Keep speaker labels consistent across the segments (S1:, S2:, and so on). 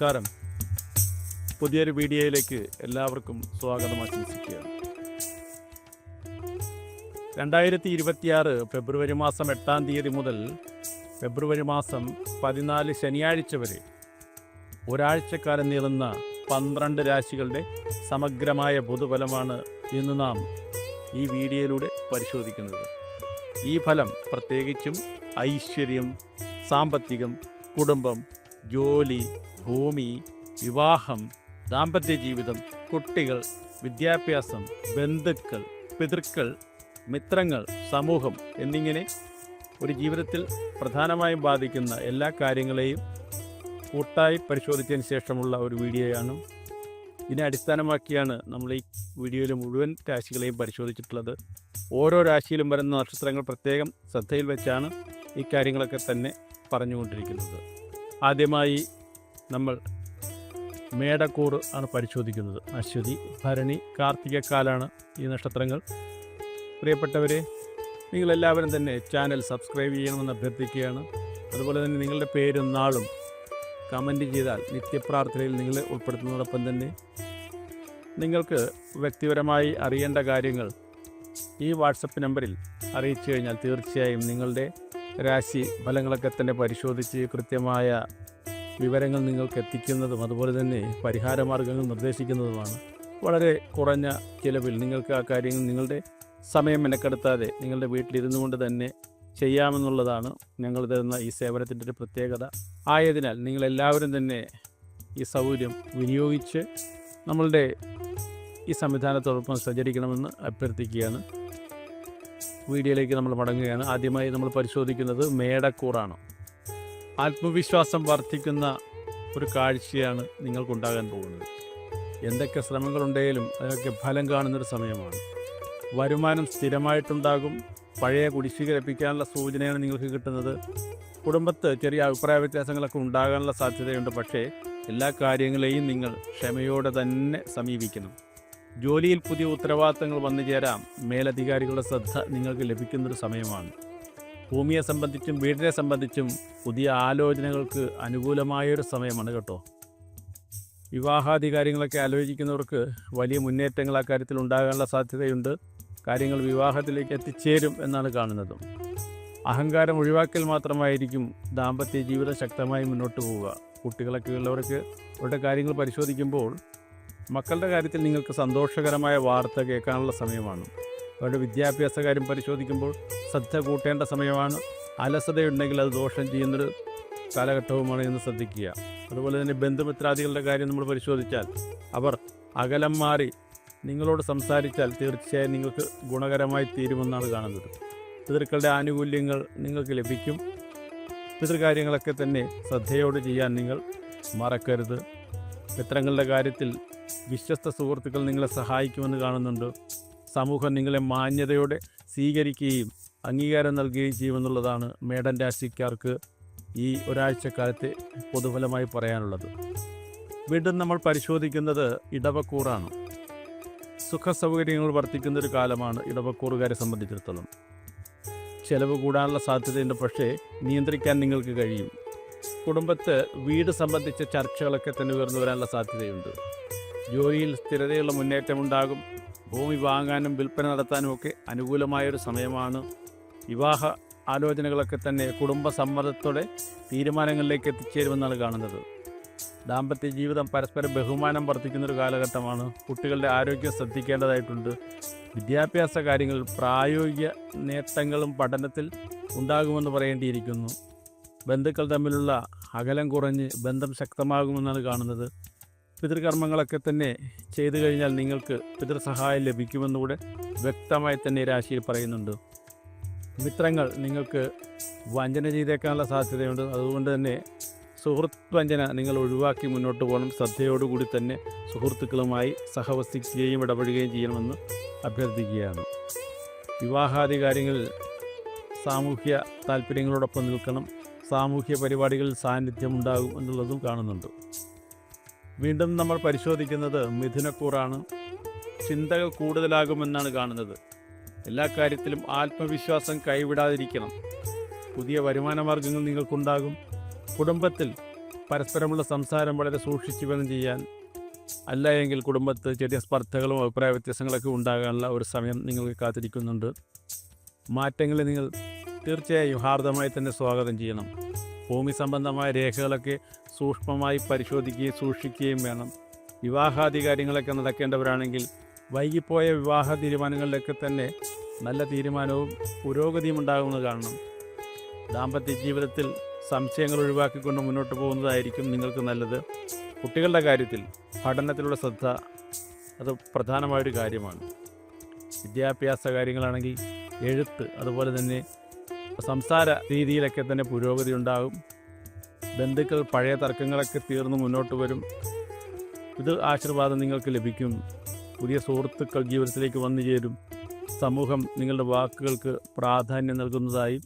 S1: നമസ്കാരം. പുതിയൊരു വീഡിയോയിലേക്ക് എല്ലാവർക്കും സ്വാഗതം ആശംസിക്കുകയാണ് രണ്ടായിരത്തി ഇരുപത്തിയാറ് ഫെബ്രുവരി മാസം എട്ടാം തീയതി മുതൽ ഫെബ്രുവരി മാസം പതിനാല് ശനിയാഴ്ച വരെ ഒരാഴ്ചക്കാലം നീളുന്ന പന്ത്രണ്ട് രാശികളുടെ സമഗ്രമായ പൊതുഫലമാണ് ഇന്ന് നാം ഈ വീഡിയോയിലൂടെ പരിശോധിക്കുന്നത്. ഈ ഫലം പ്രത്യേകിച്ചും ഐശ്വര്യം സാമ്പത്തികം കുടുംബം ജോലി ഭൂമി വിവാഹം ദാമ്പത്യ ജീവിതം കുട്ടികൾ വിദ്യാഭ്യാസം ബന്ധുക്കൾ പിതൃക്കൾ മിത്രങ്ങൾ സമൂഹം എന്നിങ്ങനെ ഒരു ജീവിതത്തിൽ പ്രധാനമായും ബാധിക്കുന്ന എല്ലാ കാര്യങ്ങളെയും കൂട്ടായി പരിശോധിച്ചതിന് ശേഷമുള്ള ഒരു വീഡിയോയാണ്. ഇതിനെ അടിസ്ഥാനമാക്കിയാണ് നമ്മൾ ഈ വീഡിയോയിൽ മുഴുവൻ രാശികളെയും പരിശോധിച്ചിട്ടുള്ളത്. ഓരോ രാശിയിലും വരുന്ന നക്ഷത്രങ്ങൾ പ്രത്യേകം ശ്രദ്ധയിൽ വെച്ചാണ് ഈ കാര്യങ്ങളൊക്കെ തന്നെ പറഞ്ഞുകൊണ്ടിരിക്കുന്നത്. ആദ്യമായി നമ്മൾ മേടക്കൂറ് ആണ് പരിശോധിക്കുന്നത്. അശ്വതി ഭരണി കാർത്തികക്കാലാണ് ഈ നക്ഷത്രങ്ങൾ. പ്രിയപ്പെട്ടവരെ നിങ്ങളെല്ലാവരും തന്നെ ചാനൽ സബ്സ്ക്രൈബ് ചെയ്യണമെന്ന് അഭ്യർത്ഥിക്കുകയാണ്. അതുപോലെ തന്നെ നിങ്ങളുടെ പേരും നാളും കമന്റ് ചെയ്താൽ നിത്യപ്രാർത്ഥനയിൽ നിങ്ങളെ ഉൾപ്പെടുത്തുന്നതോടൊപ്പം തന്നെ നിങ്ങൾക്ക് വ്യക്തിപരമായി അറിയേണ്ട കാര്യങ്ങൾ ഈ വാട്സപ്പ് നമ്പറിൽ അറിയിച്ചു കഴിഞ്ഞാൽ തീർച്ചയായും നിങ്ങളുടെ രാശി ഫലങ്ങളൊക്കെ തന്നെ പരിശോധിച്ച് കൃത്യമായ വിവരങ്ങൾ നിങ്ങൾക്ക് എത്തിക്കുന്നതും അതുപോലെ തന്നെ പരിഹാര മാർഗങ്ങൾ നിർദ്ദേശിക്കുന്നതുമാണ്. വളരെ കുറഞ്ഞ ചിലവിൽ നിങ്ങൾക്ക് ആ കാര്യങ്ങൾ നിങ്ങളുടെ സമയം മെനക്കെടുത്താതെ നിങ്ങളുടെ വീട്ടിലിരുന്നു കൊണ്ട് തന്നെ ചെയ്യാമെന്നുള്ളതാണ് ഞങ്ങൾ തരുന്ന ഈ സേവനത്തിന്റെ ഒരു പ്രത്യേകത. ആയതിനാൽ നിങ്ങളെല്ലാവരും തന്നെ ഈ സൗകര്യം വിനിയോഗിച്ച് നമ്മളുടെ ഈ സംവിധാനത്തോടൊപ്പം സഞ്ചരിക്കണമെന്ന് അഭ്യർത്ഥിക്കുകയാണ്. വീഡിയോയിലേക്ക് നമ്മൾ മടങ്ങുകയാണ്. ആദ്യമായി നമ്മൾ പരിശോധിക്കുന്നത് മേടക്കൂറാണ്. ആത്മവിശ്വാസം വർദ്ധിക്കുന്ന ഒരു കാഴ്ചയാണ് നിങ്ങൾക്കുണ്ടാകാൻ പോകുന്നത്. എന്തൊക്കെ ശ്രമങ്ങളുണ്ടെങ്കിലും അതൊക്കെ ഫലം കാണുന്നൊരു സമയമാണ്. വരുമാനം സ്ഥിരമായിട്ടുണ്ടാകും. പഴയ കുടിശ്ശിക ലഭിക്കാനുള്ള സൂചനയാണ് നിങ്ങൾക്ക് കിട്ടുന്നത്. കുടുംബത്ത് ചെറിയ അഭിപ്രായ വ്യത്യാസങ്ങളൊക്കെ ഉണ്ടാകാനുള്ള സാധ്യതയുണ്ട്. പക്ഷേ എല്ലാ കാര്യങ്ങളെയും നിങ്ങൾ ക്ഷമയോടെ തന്നെ സമീപിക്കണം. ജോലിയിൽ പുതിയ ഉത്തരവാദിത്തങ്ങൾ വന്നു ചേരാം. മേലധികാരികളുടെ ശ്രദ്ധ നിങ്ങൾക്ക് ലഭിക്കുന്നൊരു സമയമാണ്. ഭൂമിയെ സംബന്ധിച്ചും വീടിനെ സംബന്ധിച്ചും പുതിയ ആലോചനകൾക്ക് അനുകൂലമായൊരു സമയമാണ് കേട്ടോ. വിവാഹാദി കാര്യങ്ങളൊക്കെ ആലോചിക്കുന്നവർക്ക് വലിയ മുന്നേറ്റങ്ങൾ ആ കാര്യത്തിൽ ഉണ്ടാകാനുള്ള സാധ്യതയുണ്ട്. കാര്യങ്ങൾ വിവാഹത്തിലേക്ക് എത്തിച്ചേരും എന്നാണ് കാണുന്നത്. അഹങ്കാരം ഒഴിവാക്കൽ മാത്രമായിരിക്കും ദാമ്പത്യ ജീവിതം ശക്തമായി മുന്നോട്ട് പോവുക. കുട്ടികളൊക്കെ ഉള്ളവർക്ക് അവരുടെ കാര്യങ്ങൾ പരിശോധിക്കുമ്പോൾ മക്കളുടെ കാര്യത്തിൽ നിങ്ങൾക്ക് സന്തോഷകരമായ വാർത്ത കേൾക്കാനുള്ള സമയമാണ്. അവരുടെ വിദ്യാഭ്യാസ കാര്യം പരിശോധിക്കുമ്പോൾ ശ്രദ്ധ കൂട്ടേണ്ട സമയമാണ്. അലസതയുണ്ടെങ്കിൽ അത് ദോഷം ചെയ്യുന്നൊരു കാലഘട്ടവുമാണ് എന്ന് ശ്രദ്ധിക്കുക. അതുപോലെ തന്നെ ബന്ധുമിത്രാദികളുടെ കാര്യം നമ്മൾ പരിശോധിച്ചാൽ അവർ അകലം മാറി നിങ്ങളോട് സംസാരിച്ചാൽ തീർച്ചയായും നിങ്ങൾക്ക് ഗുണകരമായി തീരുമെന്നാണ് കാണുന്നത്. പിതൃക്കളുടെ ആനുകൂല്യങ്ങൾ നിങ്ങൾക്ക് ലഭിക്കും. പിതൃകാര്യങ്ങളൊക്കെ തന്നെ ശ്രദ്ധയോട് ചെയ്യാൻ നിങ്ങൾ മറക്കരുത്. മിത്രങ്ങളുടെ കാര്യത്തിൽ വിശ്വസ്ത സുഹൃത്തുക്കൾ നിങ്ങളെ സഹായിക്കുമെന്ന് കാണുന്നുണ്ട്. സമൂഹം നിങ്ങളെ മാന്യതയോടെ സ്വീകരിക്കുകയും അംഗീകാരം നൽകുകയും ചെയ്യുമെന്നുള്ളതാണ് മേഡൻ രാശിക്കാർക്ക് ഈ ഒരാഴ്ചക്കാലത്തെ പൊതുഫലമായി പറയാനുള്ളത്. വീണ്ടും നമ്മൾ പരിശോധിക്കുന്നത് ഇടവക്കൂറാണ്. സുഖസൗകര്യങ്ങൾ വർദ്ധിക്കുന്ന ഒരു കാലമാണ് ഇടവക്കൂറുകാരെ സംബന്ധിച്ചിടത്തോളം. ചെലവ് കൂടാനുള്ള സാധ്യതയുണ്ട് പക്ഷേ നിയന്ത്രിക്കാൻ നിങ്ങൾക്ക് കഴിയും. കുടുംബത്ത് വീട് സംബന്ധിച്ച ചർച്ചകളൊക്കെ തന്നെ ഉയർന്നു വരാനുള്ള സാധ്യതയുണ്ട്. ജോലിയിൽ സ്ഥിരതയുള്ള മുന്നേറ്റമുണ്ടാകും. ഭൂമി വാങ്ങാനും വിൽപ്പന നടത്താനും ഒക്കെ അനുകൂലമായൊരു സമയമാണ്. വിവാഹ ആലോചനകളൊക്കെ തന്നെ കുടുംബ സമ്മതത്തോടെ തീരുമാനങ്ങളിലേക്ക് എത്തിച്ചേരുമെന്നാണ് കാണുന്നത്. ദാമ്പത്യ ജീവിതം പരസ്പര ബഹുമാനം വർദ്ധിക്കുന്നൊരു കാലഘട്ടമാണ്. കുട്ടികളുടെ ആരോഗ്യം ശ്രദ്ധിക്കേണ്ടതായിട്ടുണ്ട്. വിദ്യാഭ്യാസ കാര്യങ്ങളിൽ പ്രായോഗിക നേട്ടങ്ങളും പഠനത്തിൽ ഉണ്ടാകുമെന്ന് പറയേണ്ടിയിരിക്കുന്നു. ബന്ധുക്കൾ തമ്മിലുള്ള അകലം കുറഞ്ഞ് ബന്ധം ശക്തമാകുമെന്നാണ് കാണുന്നത്. പിതൃകർമ്മങ്ങളൊക്കെ തന്നെ ചെയ്തു കഴിഞ്ഞാൽ നിങ്ങൾക്ക് പിതൃസഹായം ലഭിക്കുമെന്നുകൂടെ വ്യക്തമായി തന്നെ രാശിയിൽ പറയുന്നുണ്ട്. മിത്രങ്ങൾ നിങ്ങൾക്ക് വഞ്ചന ചെയ്തേക്കാനുള്ള സാധ്യതയുണ്ട്. അതുകൊണ്ട് തന്നെ സുഹൃത്ത് വഞ്ചന നിങ്ങൾ ഒഴിവാക്കി മുന്നോട്ട് പോകണം. ശ്രദ്ധയോടുകൂടി തന്നെ സുഹൃത്തുക്കളുമായി സഹവസിക്കുകയും ഇടപെടുകയും ചെയ്യണമെന്ന് അഭ്യർത്ഥിക്കുകയാണ്. വിവാഹാദി കാര്യങ്ങളിൽ സാമൂഹ്യ താല്പര്യങ്ങളോടൊപ്പം നിൽക്കണം. സാമൂഹ്യ പരിപാടികളിൽ സാന്നിധ്യം ഉണ്ടാകും എന്നുള്ളതും കാണുന്നുണ്ട്. വീണ്ടും നമ്മൾ പരിശോധിക്കുന്നത് മിഥുനക്കൂറാണ്. ചിന്തകൾ കൂടുതലാകുമെന്നാണ് കാണുന്നത്. എല്ലാ കാര്യത്തിലും ആത്മവിശ്വാസം കൈവിടാതിരിക്കണം. പുതിയ വരുമാന മാർഗങ്ങൾ നിങ്ങൾക്കുണ്ടാകും. കുടുംബത്തിൽ പരസ്പരമുള്ള സംസാരം വളരെ സൂക്ഷിച്ചു വേണം ചെയ്യാൻ. അല്ല എങ്കിൽ കുടുംബത്ത് ചെറിയ സ്പർദ്ധകളും അഭിപ്രായ വ്യത്യാസങ്ങളൊക്കെ ഉണ്ടാകാനുള്ള ഒരു സമയം നിങ്ങൾക്ക് കാത്തിരിക്കുന്നുണ്ട്. മാറ്റങ്ങളെ നിങ്ങൾ തീർച്ചയായും ഹാർദമായി തന്നെ സ്വാഗതം ചെയ്യണം. ഭൂമി സംബന്ധമായ രേഖകളൊക്കെ സൂക്ഷ്മമായി പരിശോധിക്കുകയും സൂക്ഷിക്കുകയും വേണം. വിവാഹാദി കാര്യങ്ങളൊക്കെ നടക്കേണ്ടവരാണെങ്കിൽ വൈകിപ്പോയ വിവാഹ തീരുമാനങ്ങളിലൊക്കെ തന്നെ നല്ല തീരുമാനവും പുരോഗതിയും ഉണ്ടാകുമെന്ന് കാണണം. ദാമ്പത്യ ജീവിതത്തിൽ സംശയങ്ങൾ ഒഴിവാക്കിക്കൊണ്ട് മുന്നോട്ട് പോകുന്നതായിരിക്കും നിങ്ങൾക്ക് നല്ലത്. കുട്ടികളുടെ കാര്യത്തിൽ പഠനത്തിലുള്ള ശ്രദ്ധ അത് പ്രധാനമായൊരു കാര്യമാണ്. വിദ്യാഭ്യാസ കാര്യങ്ങളാണെങ്കിൽ എഴുത്ത് അതുപോലെ തന്നെ സംസാര രീതിയിലൊക്കെ തന്നെ പുരോഗതി ഉണ്ടാകും. ബന്ധുക്കൾ പഴയ തർക്കങ്ങളൊക്കെ തീർന്ന് മുന്നോട്ട് വരും. ഇത് ആശീർവാദം നിങ്ങൾക്ക് ലഭിക്കും. പുതിയ സുഹൃത്തുക്കൾ ജീവിതത്തിലേക്ക് വന്നു ചേരും. സമൂഹം നിങ്ങളുടെ വാക്കുകൾക്ക് പ്രാധാന്യം നൽകുന്നതായി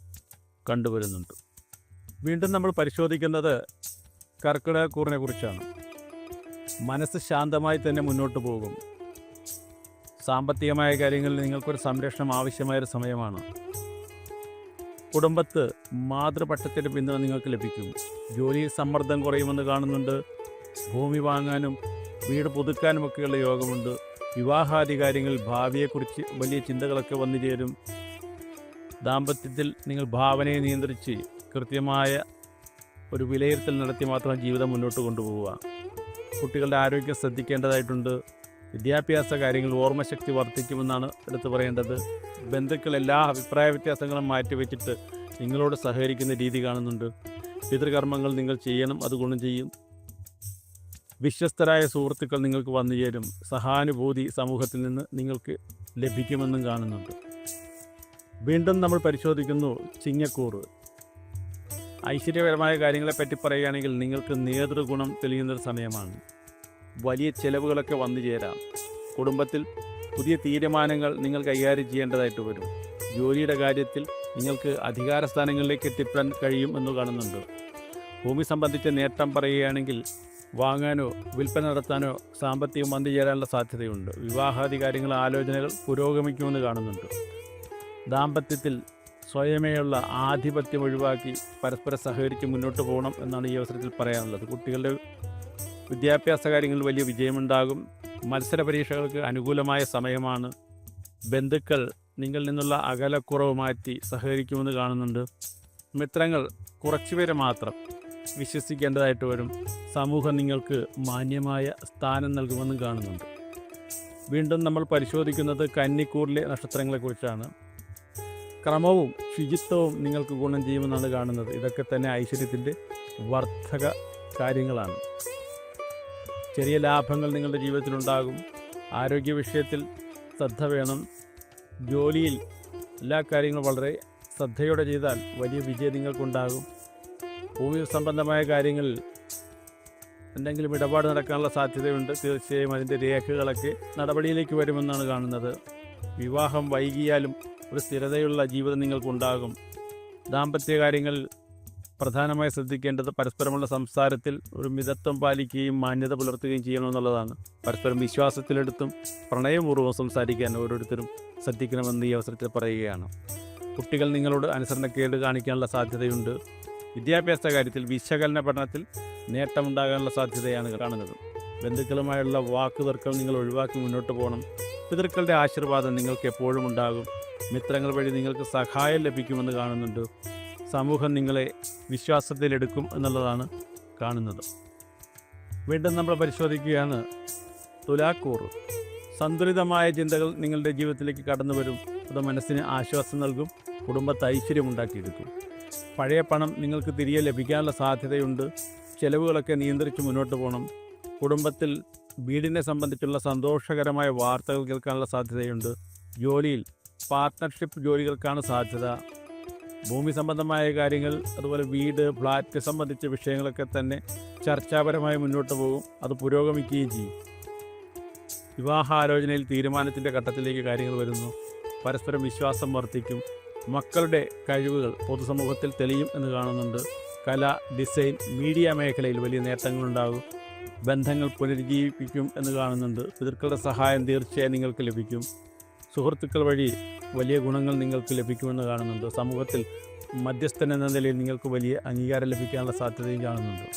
S1: കണ്ടുവരുന്നുണ്ട്. വീണ്ടും നമ്മൾ പരിശോധിക്കുന്നത് കർക്കിടകക്കൂറിനെ കുറിച്ചാണ്. മനസ്സ് ശാന്തമായി തന്നെ മുന്നോട്ട് പോകും. സാമ്പത്തികമായ കാര്യങ്ങളിൽ നിങ്ങൾക്കൊരു സംരക്ഷണം ആവശ്യമായൊരു സമയമാണ്. കുടുംബത്ത് മാതൃപക്ഷത്തിന്റെ പിന്തുണ നിങ്ങൾക്ക് ലഭിക്കും. ജോലിയിൽ സമ്മർദ്ദം കുറയുമെന്ന് കാണുന്നുണ്ട്. ഭൂമി വാങ്ങാനും വീട് പുതുക്കാനും പുതുക്കാനുമൊക്കെയുള്ള യോഗമുണ്ട്. വിവാഹാദി കാര്യങ്ങളിൽ ഭാവിയെക്കുറിച്ച് വലിയ ചിന്തകളൊക്കെ വന്നു ചേരും. ദാമ്പത്യത്തിൽ നിങ്ങൾ ഭാവനയെ നിയന്ത്രിച്ച് കൃത്യമായ ഒരു വിലയിരുത്തൽ നടത്തി മാത്രം ജീവിതം മുന്നോട്ട് കൊണ്ടുപോവുക. കുട്ടികളുടെ ആരോഗ്യം ശ്രദ്ധിക്കേണ്ടതായിട്ടുണ്ട്. വിദ്യാഭ്യാസ കാര്യങ്ങൾ ഓർമ്മശക്തി വർദ്ധിക്കുമെന്നാണ് എടുത്തു പറയേണ്ടത്. ബന്ധുക്കൾ എല്ലാ അഭിപ്രായ വ്യത്യാസങ്ങളും മാറ്റിവെച്ചിട്ട് നിങ്ങളോട് സഹകരിക്കുന്ന രീതി കാണുന്നുണ്ട്. പിതൃകർമ്മങ്ങൾ നിങ്ങൾ ചെയ്യണം അത് ഗുണം ചെയ്യും. വിശ്വസ്തരായ സുഹൃത്തുക്കൾ നിങ്ങൾക്ക് വന്നു ചേരും. സഹാനുഭൂതി സമൂഹത്തിൽ നിന്ന് നിങ്ങൾക്ക് ലഭിക്കുമെന്നും കാണുന്നുണ്ട്. വീണ്ടും നമ്മൾ പരിശോധിക്കുന്നു ചിങ്ങക്കൂറ്. ഐശ്വര്യപരമായ കാര്യങ്ങളെപ്പറ്റി പറയുകയാണെങ്കിൽ നിങ്ങൾക്ക് നേതൃഗുണം തെളിയുന്നൊരു സമയമാണ്. വലിയ ചിലവുകളൊക്കെ വന്നു ചേരാം. കുടുംബത്തിൽ പുതിയ തീരുമാനങ്ങൾ നിങ്ങൾ കൈകാര്യം ചെയ്യേണ്ടതായിട്ട് വരും. ജോലിയുടെ കാര്യത്തിൽ നിങ്ങൾക്ക് അധികാര സ്ഥാനങ്ങളിലേക്ക് എത്തിപ്പെടാൻ കഴിയും എന്ന് കാണുന്നുണ്ട്. ഭൂമി സംബന്ധിച്ച നേട്ടം പറയുകയാണെങ്കിൽ വാങ്ങാനോ വിൽപ്പന നടത്താനോ സാമ്പത്തികം വന്നു ചേരാനുള്ള സാധ്യതയുണ്ട്. വിവാഹാദി കാര്യങ്ങൾ ആലോചനകൾ പുരോഗമിക്കുമെന്ന് കാണുന്നുണ്ട്. ദാമ്പത്യത്തിൽ സ്വയമേയുള്ള ആധിപത്യം ഒഴിവാക്കി പരസ്പരം സഹകരിച്ച് മുന്നോട്ട് പോകണം എന്നാണ് ഈ അവസരത്തിൽ പറയാനുള്ളത്. കുട്ടികളുടെ വിദ്യാഭ്യാസ കാര്യങ്ങളിൽ വലിയ വിജയമുണ്ടാകും. മത്സര പരീക്ഷകൾക്ക് അനുകൂലമായ സമയമാണ്. ബന്ധുക്കൾ നിങ്ങളിൽ നിന്നുള്ള അകലക്കുറവ് മാറ്റി സഹകരിക്കുമെന്ന് കാണുന്നുണ്ട്. മിത്രങ്ങൾ കുറച്ചുപേരെ മാത്രം വിശ്വസിക്കേണ്ടതായിട്ട് വരും. സമൂഹം നിങ്ങൾക്ക് മാന്യമായ സ്ഥാനം നൽകുമെന്നും കാണുന്നുണ്ട്. വീണ്ടും നമ്മൾ പരിശോധിക്കുന്നത് കന്നിക്കൂറിലെ നക്ഷത്രങ്ങളെക്കുറിച്ചാണ്. ക്രമവും ശുചിത്വവും നിങ്ങൾക്ക് ഗുണം ചെയ്യുമെന്നാണ് കാണുന്നത്. ഇതൊക്കെ തന്നെ ഐശ്വര്യത്തിന്റെ വർദ്ധക കാര്യങ്ങളാണ്. ചെറിയ ലാഭങ്ങൾ നിങ്ങളുടെ ജീവിതത്തിലുണ്ടാകും. ആരോഗ്യ വിഷയത്തിൽ ശ്രദ്ധ വേണം. ജോലിയിൽ എല്ലാ കാര്യങ്ങളും വളരെ ശ്രദ്ധയോടെ ചെയ്താൽ വലിയ വിജയം നിങ്ങൾക്കുണ്ടാകും. ഭൂമി സംബന്ധമായ കാര്യങ്ങളിൽ എന്തെങ്കിലും ഇടപാട് നടക്കാനുള്ള സാധ്യതയുണ്ട്. തീർച്ചയായും അതിന്റെ രേഖകളൊക്കെ നടപടിയിലേക്ക് വരുമെന്നാണ് കാണുന്നത്. വിവാഹം വൈകിയാലും ഒരു സ്ഥിരതയുള്ള ജീവിതം നിങ്ങൾക്കുണ്ടാകും. ദാമ്പത്യ കാര്യങ്ങളിൽ പ്രധാനമായി ശ്രദ്ധിക്കേണ്ടത് പരസ്പരമുള്ള സംസാരത്തിൽ ഒരു മിതത്വം പാലിക്കുകയും മാന്യത പുലർത്തുകയും ചെയ്യണമെന്നുള്ളതാണ് പരസ്പരം വിശ്വാസത്തിലെടുത്തും പ്രണയപൂർവം സംസാരിക്കാൻ ഓരോരുത്തരും ശ്രദ്ധിക്കണമെന്ന് ഈ അവസരത്തിൽ പറയുകയാണ്. കുട്ടികൾ നിങ്ങളോട് അനുസരണക്കേട് കാണിക്കാനുള്ള സാധ്യതയുണ്ട്. വിദ്യാഭ്യാസ കാര്യത്തിൽ വിശകലന പഠനത്തിൽ നേട്ടമുണ്ടാകാനുള്ള സാധ്യതയാണ് കാണുന്നത്. ബന്ധുക്കളുമായുള്ള വാക്കുതർക്കം നിങ്ങൾ ഒഴിവാക്കി മുന്നോട്ട് പോകണം. പിതൃക്കളുടെ ആശീർവാദം നിങ്ങൾക്ക് എപ്പോഴും ഉണ്ടാകും. മിത്രങ്ങൾ വഴി നിങ്ങൾക്ക് സഹായം ലഭിക്കുമെന്ന് കാണുന്നുണ്ട്. സമൂഹം നിങ്ങളെ വിശ്വാസത്തിലെടുക്കും എന്നുള്ളതാണ് കാണുന്നത്. വീണ്ടും നമ്മൾ പരിശോധിക്കുകയാണ്. തുലാക്കൂർ. സന്തുലിതമായ ചിന്തകൾ നിങ്ങളുടെ ജീവിതത്തിലേക്ക് കടന്നു വരും. അത് മനസ്സിന് ആശ്വാസം നൽകും. കുടുംബത്തെ ഐശ്വര്യമുണ്ടാക്കിയെടുക്കും പഴയ പണം നിങ്ങൾക്ക് തിരികെ ലഭിക്കാനുള്ള സാധ്യതയുണ്ട്. ചെലവുകളൊക്കെ നിയന്ത്രിച്ച് മുന്നോട്ട് പോകണം. കുടുംബത്തിൽ വീടിനെ സംബന്ധിച്ചുള്ള സന്തോഷകരമായ വാർത്തകൾ കേൾക്കാനുള്ള സാധ്യതയുണ്ട്. ജോലിയിൽ പാർട്ട്ണർഷിപ്പ് ജോലികൾക്കാണ് സാധ്യത. ഭൂമി സംബന്ധമായ കാര്യങ്ങൾ അതുപോലെ വീട് ഫ്ലാറ്റ് സംബന്ധിച്ച വിഷയങ്ങളൊക്കെ തന്നെ ചർച്ചാപരമായി മുന്നോട്ട് പോകും. അത് പുരോഗമിക്കുകയും ചെയ്യും. വിവാഹാലോചനയിൽ തീരുമാനത്തിന്റെ ഘട്ടത്തിലേക്ക് കാര്യങ്ങൾ വരുന്നു. പരസ്പരം വിശ്വാസം വർദ്ധിക്കും. മക്കളുടെ കഴിവുകൾ പൊതുസമൂഹത്തിൽ തെളിയും എന്ന് കാണുന്നുണ്ട്. കല ഡിസൈൻ മീഡിയ മേഖലയിൽ വലിയ നേട്ടങ്ങളുണ്ടാകും. ബന്ധങ്ങൾ പുനരുജ്ജീവിപ്പിക്കും എന്ന് കാണുന്നുണ്ട്. പിതൃക്കളുടെ സഹായം തീർച്ചയായും നിങ്ങൾക്ക് ലഭിക്കും. സുഹൃത്തുക്കൾ വഴി വലിയ ഗുണങ്ങൾ നിങ്ങൾക്ക് ലഭിക്കുമെന്ന് കാണുന്നുണ്ട്. സമൂഹത്തിൽ മധ്യസ്ഥൻ എന്ന നിലയിൽ നിങ്ങൾക്ക് വലിയ അംഗീകാരം ലഭിക്കാനുള്ള സാധ്യതയും കാണുന്നുണ്ട്.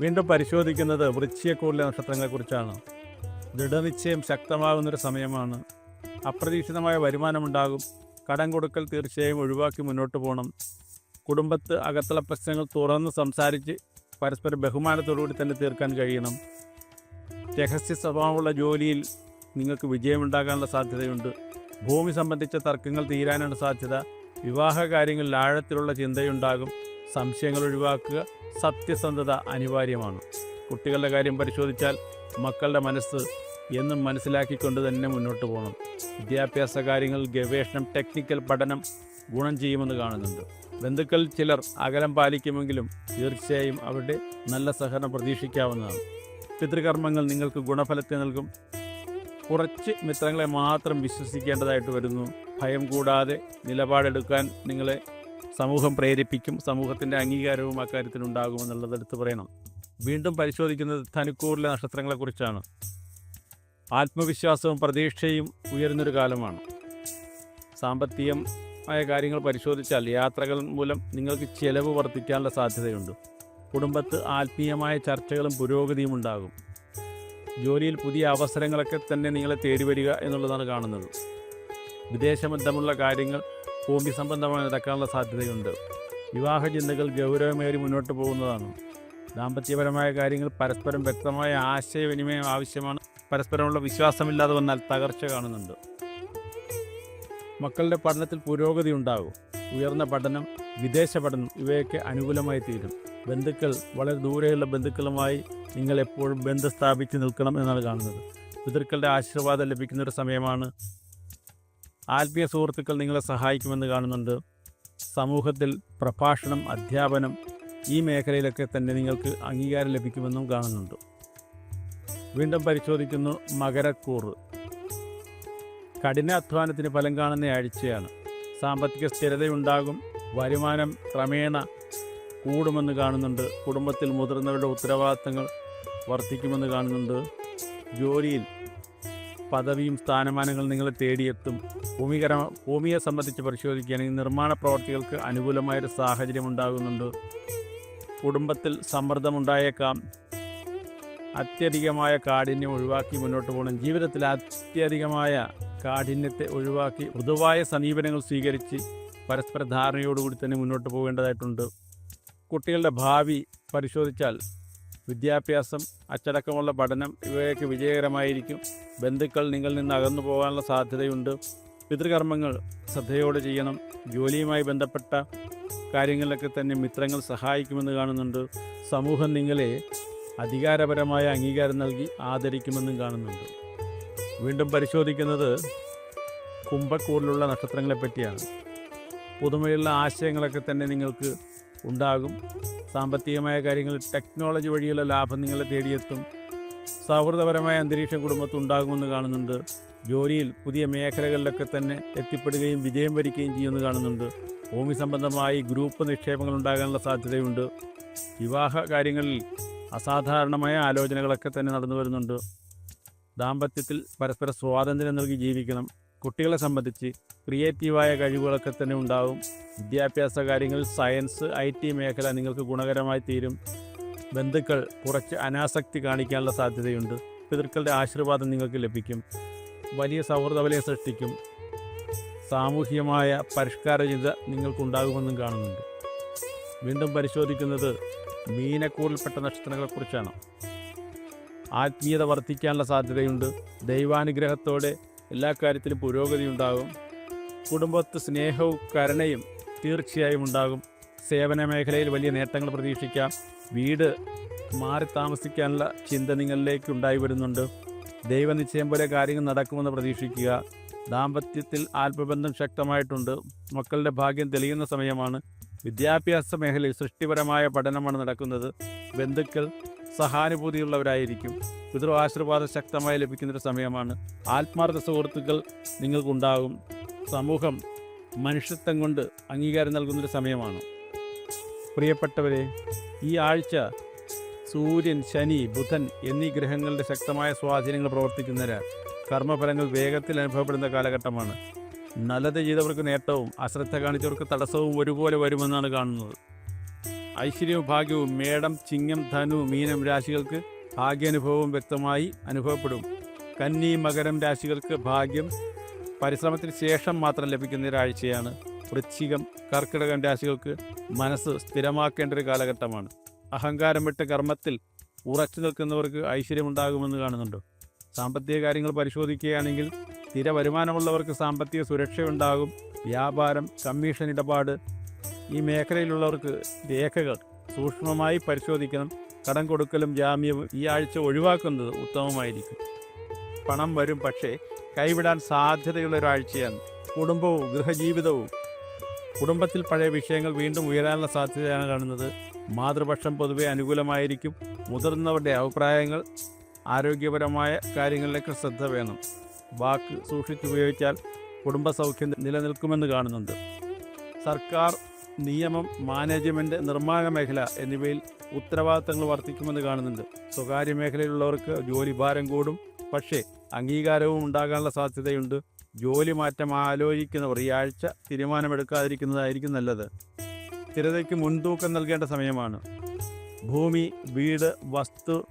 S1: വീണ്ടും പരിശോധിക്കുന്നത് വൃശ്ചികക്കൂറിലെ നക്ഷത്രങ്ങളെക്കുറിച്ചാണ്. ദൃഢനിശ്ചയം ശക്തമാകുന്നൊരു സമയമാണ്. അപ്രതീക്ഷിതമായ വരുമാനമുണ്ടാകും. കടം കൊടുക്കൽ തീർച്ചയായും ഒഴിവാക്കി മുന്നോട്ട് പോകണം. കുടുംബത്ത് അകത്തുള്ള പ്രശ്നങ്ങൾ തുറന്ന് സംസാരിച്ച് പരസ്പരം ബഹുമാനത്തോടുകൂടി തന്നെ തീർക്കാൻ കഴിയണം. രഹസ്യ സ്വഭാവമുള്ള ജോലിയിൽ നിങ്ങൾക്ക് വിജയമുണ്ടാകാനുള്ള സാധ്യതയുണ്ട്. ഭൂമി സംബന്ധിച്ച തർക്കങ്ങൾ തീരാനാണ് സാധ്യത. വിവാഹ കാര്യങ്ങളിൽ ആഴത്തിലുള്ള ചിന്തയുണ്ടാകും. സംശയങ്ങൾ ഒഴിവാക്കുക സത്യസന്ധത അനിവാര്യമാണ്. കുട്ടികളുടെ കാര്യം പരിശോധിച്ചാൽ മക്കളുടെ മനസ്സ് എന്നും മനസ്സിലാക്കിക്കൊണ്ട് തന്നെ മുന്നോട്ട് പോകണം. വിദ്യാഭ്യാസ കാര്യങ്ങൾ ഗവേഷണം ടെക്നിക്കൽ പഠനം ഗുണം ചെയ്യുമെന്ന് കാണുന്നുണ്ട്. ബന്ധുക്കൾ ചിലർ അകലം പാലിക്കുമെങ്കിലും തീർച്ചയായും അവരുടെ നല്ല സഹകരണം പ്രതീക്ഷിക്കാവുന്നതാണ്. പിതൃകർമ്മങ്ങൾ നിങ്ങൾക്ക് ഗുണഫലത്തെ നൽകും. കുറച്ച് മിത്രങ്ങളെ മാത്രം വിശ്വസിക്കേണ്ടതായിട്ട് വരുന്നു. ഭയം കൂടാതെ നിലപാടെടുക്കാൻ നിങ്ങളെ സമൂഹം പ്രേരിപ്പിക്കും സമൂഹത്തിന്റെ അംഗീകാരവും അക്കാര്യത്തിൽ ഉണ്ടാകുമെന്നുള്ളത് എടുത്തു പറയണം. വീണ്ടും പരിശോധിക്കുന്നത് ധനുക്കൂറിലെ നക്ഷത്രങ്ങളെക്കുറിച്ചാണ്. ആത്മവിശ്വാസവും പ്രതീക്ഷയും ഉയരുന്നൊരു കാലമാണ്. സാമ്പത്തികമായ കാര്യങ്ങൾ പരിശോധിച്ചാൽ യാത്രകൾ മൂലം നിങ്ങൾക്ക് ചിലവ് വർദ്ധിക്കാനുള്ള സാധ്യതയുണ്ട്. കുടുംബത്ത് ആത്മീയമായ ചർച്ചകളും പുരോഗതിയും ഉണ്ടാകും. ജോലിയിൽ പുതിയ അവസരങ്ങളൊക്കെ തന്നെ നിങ്ങളെ തേടി വരിക എന്നുള്ളതാണ് കാണുന്നത്. വിദേശബന്ധമുള്ള കാര്യങ്ങൾ ഭൂമി സംബന്ധമായി നടക്കാനുള്ള സാധ്യതയുണ്ട്. വിവാഹ ചിന്തകൾ ഗൗരവമേറി മുന്നോട്ട് പോകുന്നതാണ്. ദാമ്പത്യപരമായ കാര്യങ്ങൾ പരസ്പരം വ്യക്തമായ ആശയവിനിമയം ആവശ്യമാണ്. പരസ്പരമുള്ള വിശ്വാസമില്ലാതെ വന്നാൽ തകർച്ച കാണുന്നുണ്ട്. മക്കളുടെ പഠനത്തിൽ പുരോഗതി ഉണ്ടാകും. ഉയർന്ന പഠനം വിദേശ പഠനം ഇവയൊക്കെ അനുകൂലമായി തീരും. ബന്ധുക്കൾ വളരെ ദൂരെയുള്ള ബന്ധുക്കളുമായി നിങ്ങൾ എപ്പോഴും ബന്ധം സ്ഥാപിച്ച് നിൽക്കണം എന്നാണ് കാണുന്നത്. പിതൃക്കളുടെ ആശീർവാദം ലഭിക്കുന്ന ഒരു സമയമാണ്. ആത്മീയ സുഹൃത്തുക്കൾ നിങ്ങളെ സഹായിക്കുമെന്ന് കാണുന്നുണ്ട്. സമൂഹത്തിൽ പ്രഭാഷണം അധ്യാപനം ഈ മേഖലയിലൊക്കെ തന്നെ നിങ്ങൾക്ക് അംഗീകാരം ലഭിക്കുമെന്നും കാണുന്നുണ്ട്. വീണ്ടും പരിശോധിക്കുന്നു മകരക്കൂറ്. കഠിന അധ്വാനത്തിന് ഫലം കാണുന്ന ആഴ്ചയാണ്. സാമ്പത്തിക സ്ഥിരതയുണ്ടാകും. വരുമാനം ക്രമേണ കൂടുമെന്ന് കാണുന്നുണ്ട്. കുടുംബത്തിൽ മുതിർന്നവരുടെ ഉത്തരവാദിത്തങ്ങൾ വർദ്ധിക്കുമെന്ന് കാണുന്നുണ്ട്. ജോലിയിൽ പദവിയും സ്ഥാനമാനങ്ങളും നിങ്ങളെ തേടിയെത്തും. ഭൂമികര ഭൂമിയെ സംബന്ധിച്ച് പരിശോധിക്കുകയാണെങ്കിൽ നിർമ്മാണ പ്രവർത്തികൾക്ക് അനുകൂലമായൊരു സാഹചര്യം ഉണ്ടാകുന്നുണ്ട് കുടുംബത്തിൽ സമ്മർദ്ദമുണ്ടായേക്കാം. അത്യധികമായ കാഠിന്യം ഒഴിവാക്കി മുന്നോട്ട് പോകണം. ജീവിതത്തിൽ അത്യധികമായ കാഠിന്യത്തെ ഒഴിവാക്കി മൃദുവായ സമീപനങ്ങൾ സ്വീകരിച്ച് പരസ്പര ധാരണയോടുകൂടി തന്നെ മുന്നോട്ട് പോകേണ്ടതായിട്ടുണ്ട്. കുട്ടികളുടെ ഭാവി പരിശോധിച്ചാൽ വിദ്യാഭ്യാസം അച്ചടക്കമുള്ള പഠനം ഇവയൊക്കെ വിജയകരമായിരിക്കും. ബന്ധുക്കൾ നിങ്ങളിൽ നിന്ന് അകന്നു പോകാനുള്ള സാധ്യതയുണ്ട്. പിതൃകർമ്മങ്ങൾ ശ്രദ്ധയോടെ ചെയ്യണം. ജോലിയുമായി ബന്ധപ്പെട്ട കാര്യങ്ങളിലൊക്കെ തന്നെ മിത്രങ്ങൾ സഹായിക്കുമെന്ന് കാണുന്നുണ്ട്. സമൂഹം നിങ്ങളെ അധികാരപരമായ അംഗീകാരം നൽകി ആദരിക്കുമെന്നും കാണുന്നുണ്ട്. വീണ്ടും പരിശോധിക്കുന്നത് കുംഭക്കൂറിലുള്ള നക്ഷത്രങ്ങളെ പറ്റിയാണ് പുതുമയുള്ള ആശയങ്ങളൊക്കെ തന്നെ നിങ്ങൾക്ക് ഉണ്ടാകും. സാമ്പത്തികമായ കാര്യങ്ങൾ ടെക്നോളജി വഴിയുള്ള ലാഭം നിങ്ങളെ തേടിയെത്തും. സൗഹൃദപരമായ അന്തരീക്ഷം കുടുംബത്തിൽ ഉണ്ടാകുമെന്ന് കാണുന്നുണ്ട്. ജോലിയിൽ പുതിയ മേഖലകളിലൊക്കെ തന്നെ എത്തിപ്പെടുകയും വിജയം വരിക്കുകയും ചെയ്യുമെന്ന് കാണുന്നുണ്ട്. ഭൂമി സംബന്ധമായി ഗ്രൂപ്പ് നിക്ഷേപങ്ങൾ ഉണ്ടാകാനുള്ള സാധ്യതയുണ്ട്. വിവാഹ കാര്യങ്ങളിൽ അസാധാരണമായ ആലോചനകളൊക്കെ തന്നെ നടന്നു വരുന്നുണ്ട്. ദാമ്പത്യത്തിൽ പരസ്പര സ്വാതന്ത്ര്യം നൽകി ജീവിക്കണം. കുട്ടികളെ സംബന്ധിച്ച് ക്രിയേറ്റീവായ കഴിവുകളൊക്കെ തന്നെ ഉണ്ടാവും. വിദ്യാഭ്യാസ കാര്യങ്ങളിൽ സയൻസ് ഐ ടി മേഖല നിങ്ങൾക്ക് ഗുണകരമായി തീരും. ബന്ധുക്കൾ കുറച്ച് അനാസക്തി കാണിക്കാനുള്ള സാധ്യതയുണ്ട്. പിതൃക്കളുടെ ആശീർവാദം നിങ്ങൾക്ക് ലഭിക്കും. വലിയ സൗഹൃദ വലയം സൃഷ്ടിക്കും. സാമൂഹികമായ പരിഷ്കാര ചിന്ത നിങ്ങൾക്കുണ്ടാകുമെന്നും കാണുന്നുണ്ട്. വീണ്ടും പരിശോധിക്കുന്നത് മീനക്കൂറിൽപ്പെട്ട നക്ഷത്രങ്ങളെക്കുറിച്ചാണ്. ആത്മീയത വർദ്ധിക്കാനുള്ള സാധ്യതയുണ്ട്. ദൈവാനുഗ്രഹത്തോടെ എല്ലാ കാര്യത്തിലും പുരോഗതി ഉണ്ടാകും. കുടുംബത്ത് സ്നേഹവും കരുണയും തീർച്ചയായും ഉണ്ടാകും. സേവന മേഖലയിൽ വലിയ നേട്ടങ്ങൾ പ്രതീക്ഷിക്കാം. വീട് മാറി താമസിക്കാനുള്ള ചിന്ത നിങ്ങളിലേക്ക് ഉണ്ടായി വരുന്നുണ്ട്. ദൈവനിശ്ചയം പോലെ കാര്യങ്ങൾ നടക്കുമെന്ന് പ്രതീക്ഷിക്കുക. ദാമ്പത്യത്തിൽ ആത്മബന്ധം ശക്തമായിട്ടുണ്ട്. മക്കളുടെ ഭാഗ്യം തെളിയുന്ന സമയമാണ്. വിദ്യാഭ്യാസ മേഖലയിൽ സൃഷ്ടിപരമായ പഠനമാണ് നടക്കുന്നത്. ബന്ധുക്കൾ സഹാനുഭൂതിയുള്ളവരായിരിക്കും. പിതൃ ആശീർവാദം ശക്തമായി ലഭിക്കുന്നൊരു സമയമാണ്. ആത്മാർത്ഥ സുഹൃത്തുക്കൾ നിങ്ങൾക്കുണ്ടാകും. സമൂഹം മനുഷ്യത്വം കൊണ്ട് അംഗീകാരം നൽകുന്നൊരു സമയമാണ്. പ്രിയപ്പെട്ടവരെ ഈ ആഴ്ച സൂര്യൻ ശനി ബുധൻ എന്നീ ഗ്രഹങ്ങളുടെ ശക്തമായ സ്വാധീനങ്ങൾ പ്രവർത്തിക്കുന്നതിനാൽ കർമ്മഫലങ്ങൾ വേഗത്തിൽ അനുഭവപ്പെടുന്ന കാലഘട്ടമാണ്. നല്ലത് ചെയ്തവർക്ക് നേട്ടവും അശ്രദ്ധ കാണിച്ചവർക്ക് തടസ്സവും ഒരുപോലെ വരുമെന്നാണ് കാണുന്നത്. ഐശ്വര്യവും ഭാഗ്യവും മേടം ചിങ്ങം ധനു മീനം രാശികൾക്ക് ഭാഗ്യാനുഭവവും വ്യക്തമായി അനുഭവപ്പെടും. കന്നി മകരം രാശികൾക്ക് ഭാഗ്യം പരിശ്രമത്തിന് ശേഷം മാത്രം ലഭിക്കുന്ന ഒരാഴ്ചയാണ്. വൃശ്ചികം കർക്കിടകം രാശികൾക്ക് മനസ്സ് സ്ഥിരമാക്കേണ്ട ഒരു കാലഘട്ടമാണ്. അഹങ്കാരം വിട്ട് കർമ്മത്തിൽ ഉറച്ചു നിൽക്കുന്നവർക്ക് ഐശ്വര്യമുണ്ടാകുമെന്ന് കാണുന്നുണ്ട്. സാമ്പത്തിക കാര്യങ്ങൾ പരിശോധിക്കുകയാണെങ്കിൽ സ്ഥിര വരുമാനമുള്ളവർക്ക് സാമ്പത്തിക സുരക്ഷയുണ്ടാകും. വ്യാപാരം കമ്മീഷൻ ഇടപാട് ഈ മേഖലയിലുള്ളവർക്ക് രേഖകൾ സൂക്ഷ്മമായി പരിശോധിക്കണം. കടം കൊടുക്കലും ജാമ്യവും ഈ ആഴ്ച ഒഴിവാക്കുന്നത് ഉത്തമമായിരിക്കും. പണം വരും പക്ഷേ കൈവിടാൻ സാധ്യതയുള്ള ഒരാഴ്ചയാണ് കുടുംബവും ഗൃഹജീവിതവും കുടുംബത്തിൽ പഴയ വിഷയങ്ങൾ വീണ്ടും ഉയരാനുള്ള സാധ്യതയാണ് കാണുന്നത്. മാതൃപക്ഷം പൊതുവെ അനുകൂലമായിരിക്കും. മുതിർന്നവരുടെ അഭിപ്രായങ്ങൾ ആരോഗ്യപരമായ കാര്യങ്ങളിലേക്ക് ശ്രദ്ധ വേണം. വാക്ക് സൂക്ഷിച്ചുപയോഗിച്ചാൽ കുടുംബസൗഖ്യം നിലനിൽക്കുമെന്ന് കാണുന്നുണ്ട്. സർക്കാർ നിയമം മാനേജ്മെന്റ് നിർമ്മാണ മേഖല എന്നിവയിൽ ഉത്തരവാദിത്തങ്ങൾ വർദ്ധിക്കുമെന്ന് കാണുന്നുണ്ട്. സ്വകാര്യ മേഖലയിലുള്ളവർക്ക് ജോലി ഭാരം കൂടും. പക്ഷേ അംഗീകാരവും ഉണ്ടാകാനുള്ള സാധ്യതയുണ്ട്. ജോലി മാറ്റം ആലോചിക്കുന്നവർ ഈ ആഴ്ച തീരുമാനമെടുക്കാതിരിക്കുന്നതായിരിക്കും നല്ലത്. സ്ഥിരതയ്ക്ക് മുൻതൂക്കം നൽകേണ്ട സമയമാണ്. ഭൂമി വീട് വസ്തു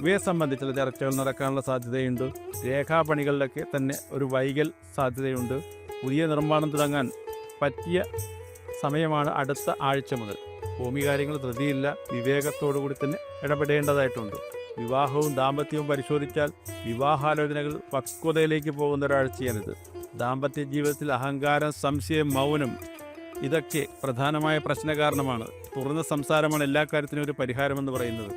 S1: ഇവയെ സംബന്ധിച്ചുള്ള ചർച്ചകൾ നടക്കാനുള്ള സാധ്യതയുണ്ട്. രേഖാപണികളിലൊക്കെ തന്നെ ഒരു വൈകൽ സാധ്യതയുണ്ട്. പുതിയ നിർമ്മാണം തുടങ്ങാൻ പറ്റിയ സമയമാണ് അടുത്ത ആഴ്ച മുതൽ. ഭൂമി കാര്യങ്ങൾ ധൃതിയില്ല വിവേകത്തോടു കൂടി തന്നെ ഇടപെടേണ്ടതായിട്ടുണ്ട്. വിവാഹവും ദാമ്പത്യവും പരിശോധിച്ചാൽ വിവാഹാലോചനകൾ പക്വതയിലേക്ക് പോകുന്ന ഒരാഴ്ചയാണിത്. ദാമ്പത്യ ജീവിതത്തിൽ അഹങ്കാരം സംശയം മൗനം ഇതൊക്കെ പ്രധാനമായ പ്രശ്ന കാരണമാണ് തുറന്ന സംസാരമാണ് എല്ലാ കാര്യത്തിനും ഒരു പരിഹാരമെന്ന് പറയുന്നത്.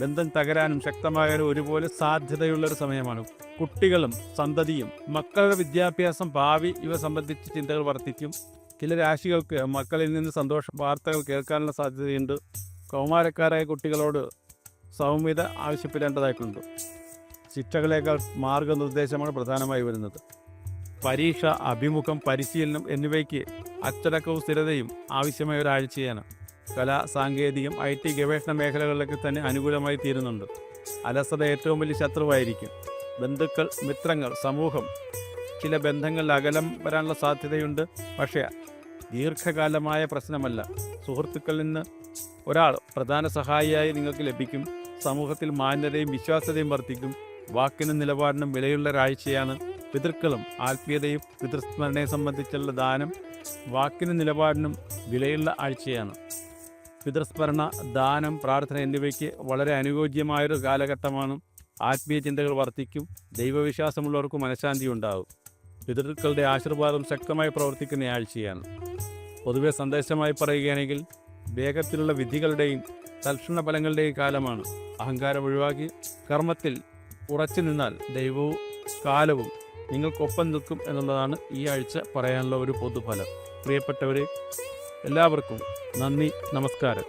S1: ബന്ധം തകരാനും ശക്തമാകാനും ഒരുപോലെ സാധ്യതയുള്ള ഒരു സമയമാണ്. കുട്ടികളും സന്തതിയും മക്കളുടെ വിദ്യാഭ്യാസം ഭാവി ഇവ സംബന്ധിച്ച് ചിന്തകൾ വർദ്ധിക്കും. ചില രാശികൾക്ക് മക്കളിൽ നിന്ന് സന്തോഷ വാർത്തകൾ കേൾക്കാനുള്ള സാധ്യതയുണ്ട്. കൗമാരക്കാരായ കുട്ടികളോട് സൗമ്യത ആവശ്യപ്പെടേണ്ടതായിട്ടുണ്ട്. ശിക്ഷകളേക്കാൾ മാർഗനിർദ്ദേശമാണ് പ്രധാനമായി വരുന്നത്. പരീക്ഷ അഭിമുഖം പരിശീലനം എന്നിവയ്ക്ക് അച്ചടക്കവും സ്ഥിരതയും ആവശ്യമായ ഒരാഴ്ചയാണ്. കലാ സാങ്കേതികം ഐ ടി ഗവേഷണ മേഖലകളിലൊക്കെ തന്നെ അനുകൂലമായി തീരുന്നുണ്ട്. അലസത ഏറ്റവും വലിയ ശത്രുവായിരിക്കും. ബന്ധുക്കൾ മിത്രങ്ങൾ സമൂഹം ചില ബന്ധങ്ങളിൽ അകലം വരാനുള്ള സാധ്യതയുണ്ട്. പക്ഷേ ദീർഘകാലമായ പ്രശ്നമല്ല. സുഹൃത്തുക്കളിൽ നിന്ന് ഒരാൾ പ്രധാന സഹായിയായി നിങ്ങൾക്ക് ലഭിക്കും. സമൂഹത്തിൽ മാന്യതയും വിശ്വാസ്യതയും വർദ്ധിക്കും. വാക്കിനും നിലപാടിനും വിലയുള്ള ഒരാഴ്ചയാണ്. പിതൃക്കളും ആത്മീയതയും പിതൃസ്മരണയെ സംബന്ധിച്ചുള്ള ദാനം വാക്കിനും നിലപാടിനും വിലയുള്ള ആഴ്ചയാണ്. പിതൃസ്മരണ ദാനം പ്രാർത്ഥന എന്നിവയ്ക്ക് വളരെ അനുയോജ്യമായൊരു കാലഘട്ടമാണ്. ആത്മീയ ചിന്തകൾ വർദ്ധിക്കും. ദൈവവിശ്വാസമുള്ളവർക്ക് മനഃശാന്തി ഉണ്ടാകും പിതൃക്കളുടെ ആശീർവാദം ശക്തമായി പ്രവർത്തിക്കുന്ന ആഴ്ചയാണ്. പൊതുവെ സന്ദേശമായി പറയുകയാണെങ്കിൽ വേഗത്തിലുള്ള വിധികളുടെയും തൽക്ഷണ ഫലങ്ങളുടെയും കാലമാണ്. അഹങ്കാരം ഒഴിവാക്കി കർമ്മത്തിൽ ഉറച്ചു നിന്നാൽ ദൈവവും കാലവും നിങ്ങൾക്കൊപ്പം നിൽക്കും എന്നുള്ളതാണ് ഈ ആഴ്ച പറയാനുള്ള ഒരു പൊതുഫലം. പ്രിയപ്പെട്ടവരെ എല്ലാവർക്കും നന്ദി നമസ്കാരം.